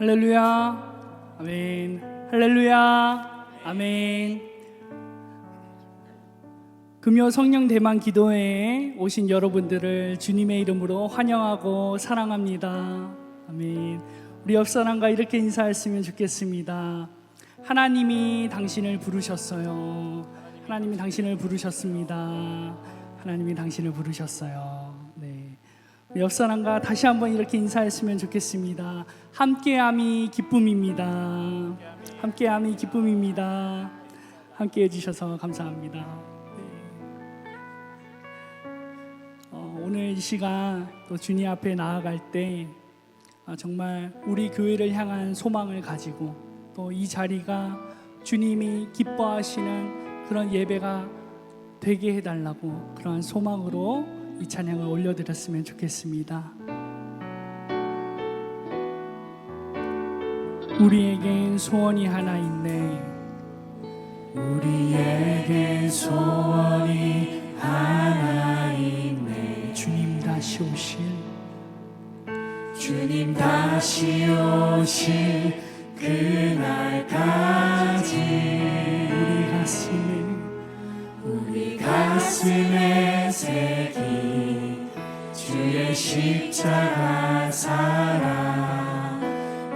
할렐루야. 아멘. 할렐루야. 아멘. 금요 성령 대만 기도회에 오신 여러분들을 주님의 이름으로 환영하고 사랑합니다. 아멘. 우리 옆 사람과 이렇게 인사했으면 좋겠습니다. 하나님이 당신을 부르셨어요. 하나님이 당신을 부르셨습니다. 하나님이 당신을 부르셨어요. 옆 사람과 다시 한번 이렇게 인사했으면 좋겠습니다. 함께함이 기쁨입니다. 함께함이 기쁨입니다. 함께 해주셔서 감사합니다. 네. 어, 오늘 이 시간 또 주님 앞에 나아갈 때 아, 정말 우리 교회를 향한 소망을 가지고 또 이 자리가 주님이 기뻐하시는 그런 예배가 되게 해달라고 그러한 소망으로 이 찬양을 올려드렸으면 좋겠습니다. 우리에겐 소원이 하나 있네. 우리에게 소원이 하나 있네 주님 다시 오실 주님 다시 오실 그날까지 우리 가슴에 가슴에 새긴 주의 십자가 사랑.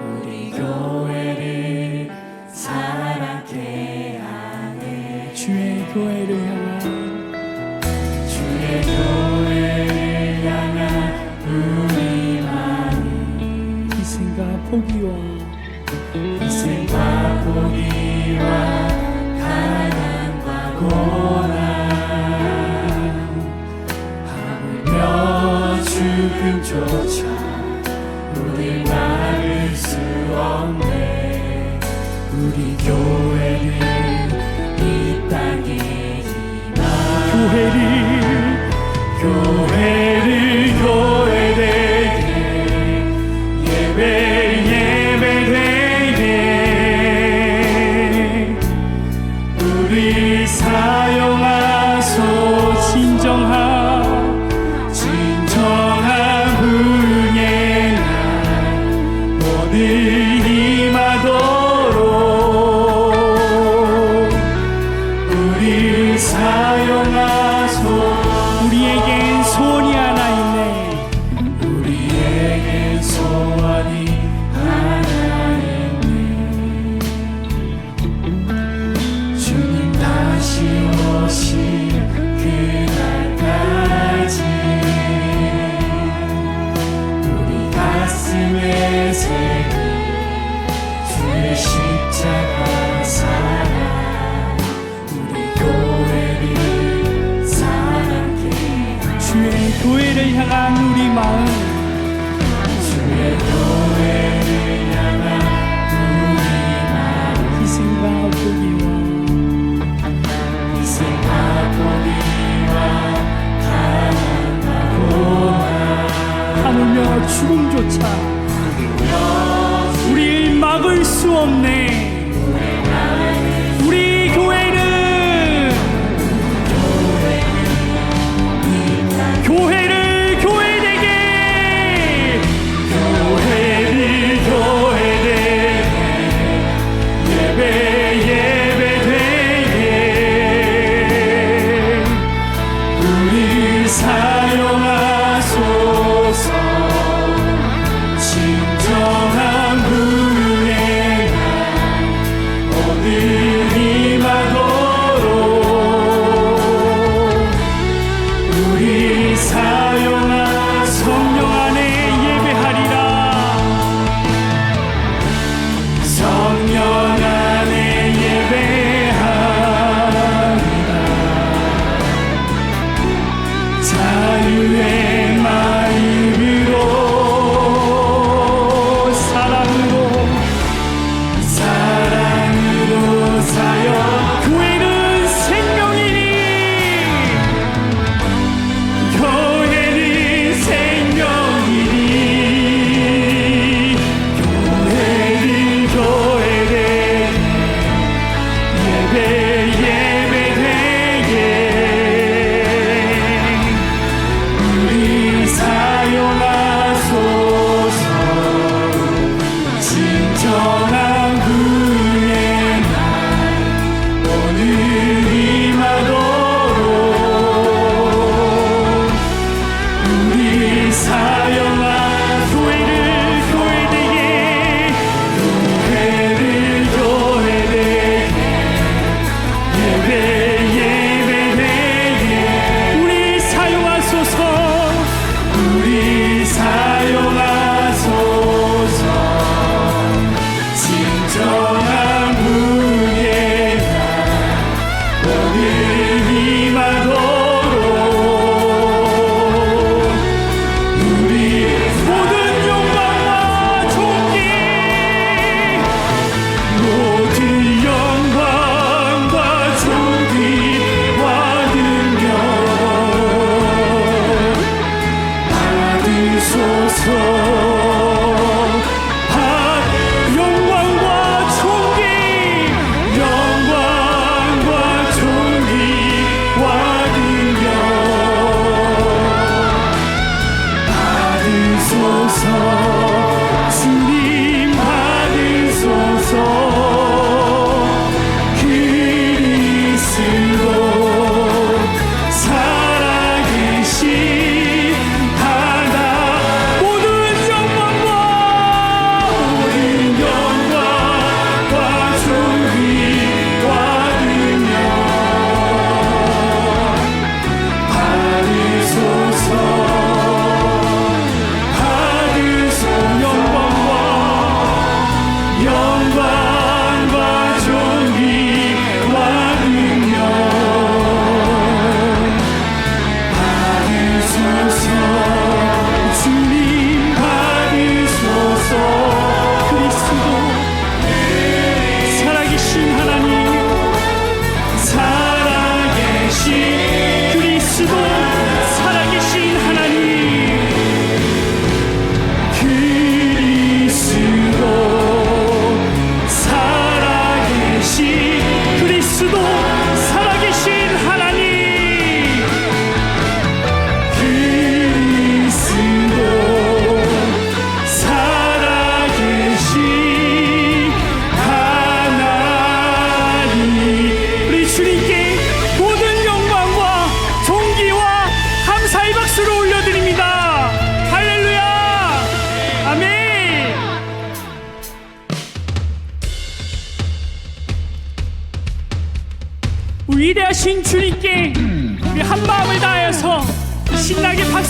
우리 교 죽음조차 우리를 막을 수 없네.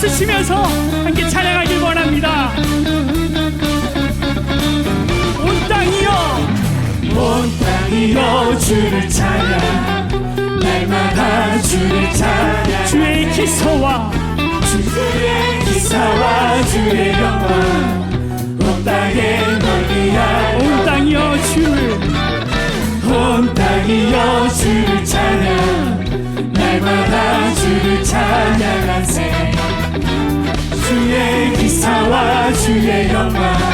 박수 치면서 함께 찬양하길 원합니다. 온 땅이여, 온 땅이여 주를 찬양, 날마다 주를 찬양, 주의 기사와 주의 기사와 주의 영광, 온 땅에 널리야, 온 땅이여 주를, 온 땅이여 주를 찬양. 날마다 주를 찬양하세 주의 영광.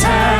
time.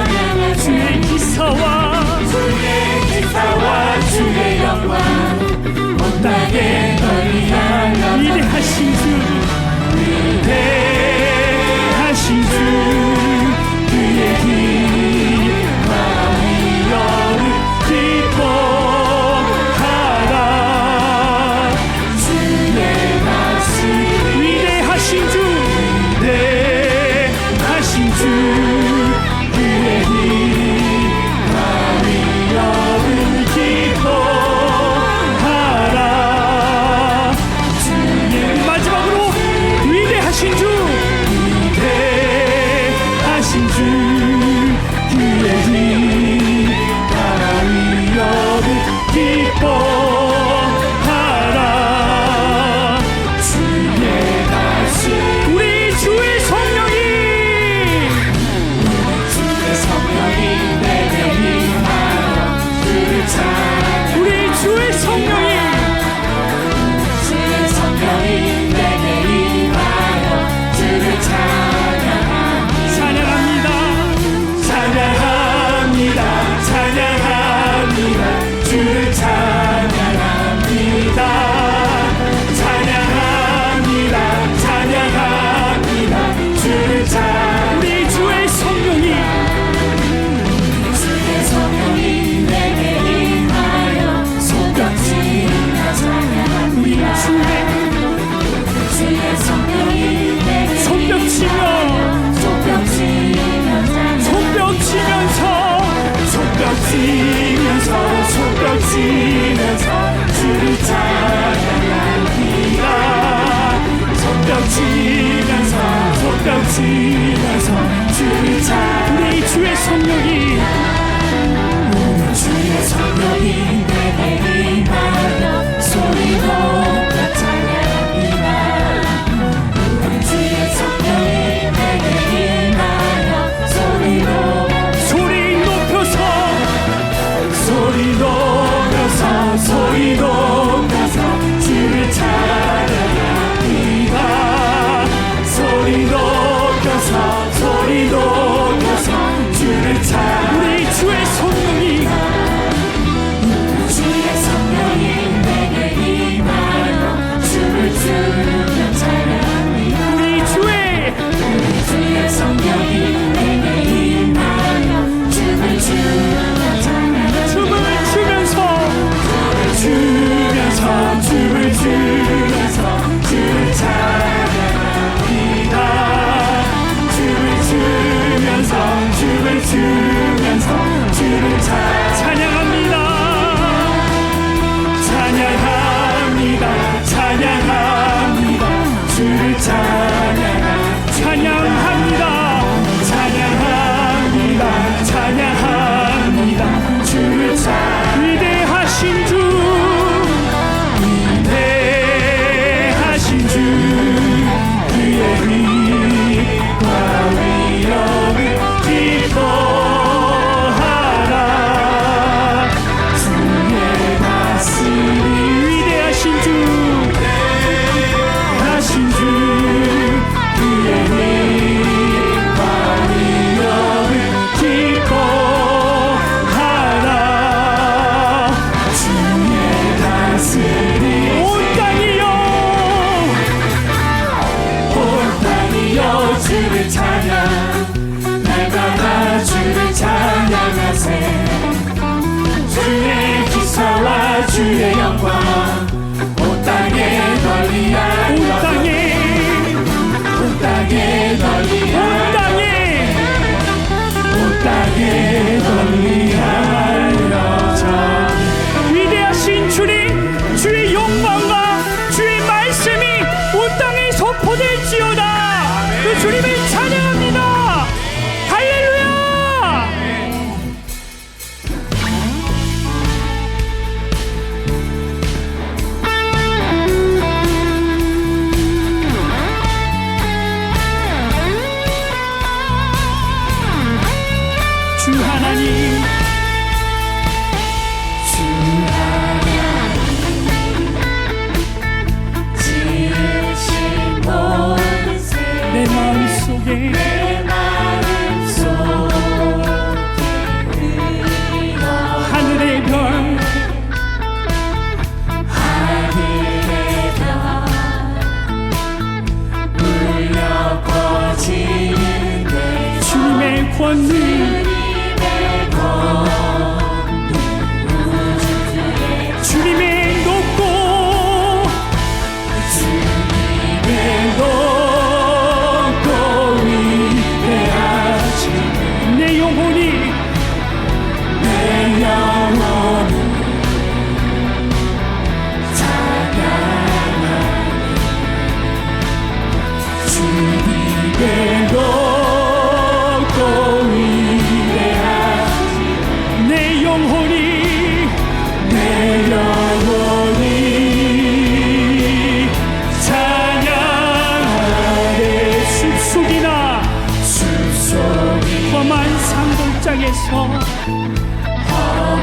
외치면서 주를 찬양합니다 손뼉치면서 손뼉치 欢你。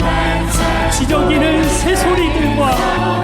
위에서 지저귀는 새소리들과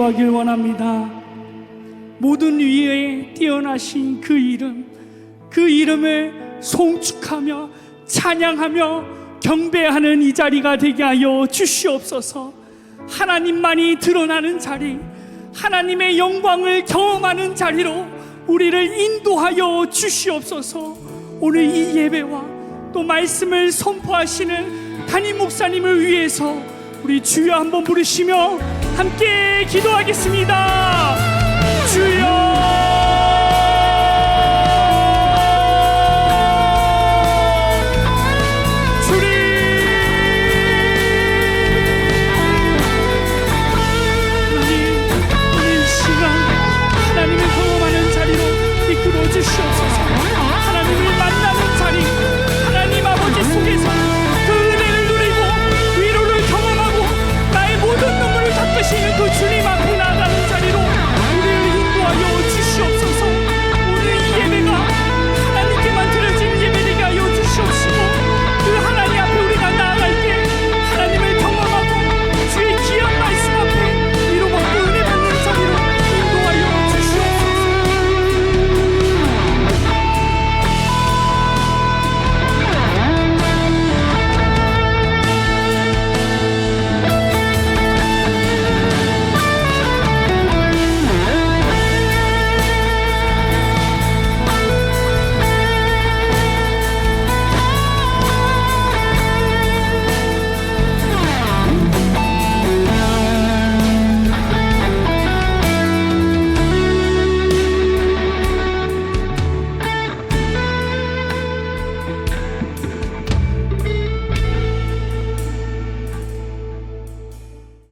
기도하길 원합니다. 모든 위에 뛰어나신 그 이름 그 이름을 송축하며 찬양하며 경배하는 이 자리가 되게 하여 주시옵소서. 하나님만이 드러나는 자리 하나님의 영광을 경험하는 자리로 우리를 인도하여 주시옵소서. 오늘 이 예배와 또 말씀을 선포하시는 담임 목사님을 위해서 우리 주여 한번 부르시며 함께 기도하겠습니다.